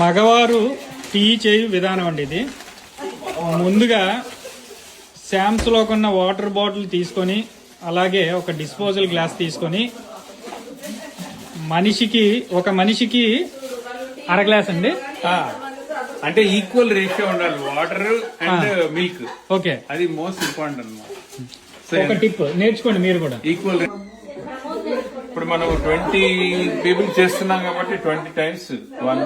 మగవారు టీ చేయు విధానం అండి ఇది. ముందుగా శామ్స్లో కొన్న వాటర్ బాటిల్ తీసుకొని అలాగే ఒక డిస్పోజల్ గ్లాస్ తీసుకొని మనిషికి ఒక మనిషికి అర గ్లాస్ అండి? అంటే ఈక్వల్ రేషియో ఉండాలి. Water and milk. ఓకే. అది మోస్ట్ ఇంపార్టెంట్ అన్నమాట. ఒక టిప్. నేర్చుకోండి మీరు కూడా. ఈక్వల్ ఇప్పుడు మనం ట్వంటీ పీపుల్ చేస్తున్నాం కాబట్టి ట్వంటీ టైమ్స్ వన్.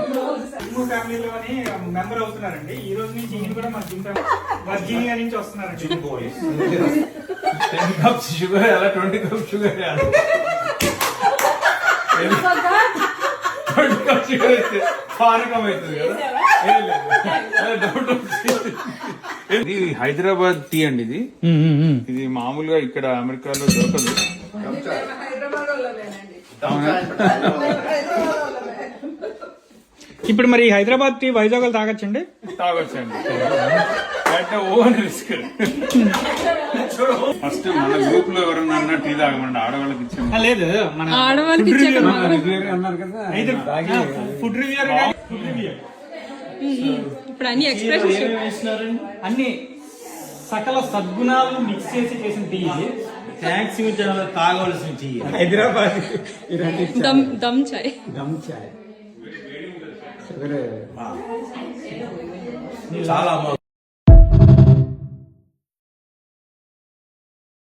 ఫ్యామిలీలోని మెంబర్ అవుతున్నారండి. ఈ రోజు నుంచి ఈయన కూడా మన జిమ్ వర్జీనియా నుంచి వస్తున్నారండి. టెన్ కప్స్ షుగర్ అలా twenty cups sugar twenty cups sugar అయితే పానకం అవుతుంది కదా. ఏం లేదు. అదే డౌట్ వచ్చింది. ఇది హైదరాబాద్ టీ అండి ఇది. ఇది మామూలుగా ఇక్కడ అమెరికాలో దొరకదు? ఇప్పుడు మరి హైదరాబాద్ టీ వైజాగ్లో తాగొచ్చండి? తాగొచ్చండి. అంటే ఓవర్ రిస్క్. ఫస్ట్ మన గ్రూప్లో ఎవరన్నా అన్న టీ తాగమండి. ఆడవాళ్ళకి ఇచ్చాము లేదు. మన ఆడవాళ్ళకి ఫుడ్ రివ్యూ ఇప్పుడు అన్ని ఎక్స్ప్రెషన్స్ అన్ని. సకల సద్గుణాలు మిక్స్ చేసి చేసిన టీ ఇది. థ్యాంక్స్ తాగవలసిన టీ హైదరాబాద్ దమ్ దమ్ చాయ్. దమ్ చాయ్. చాలా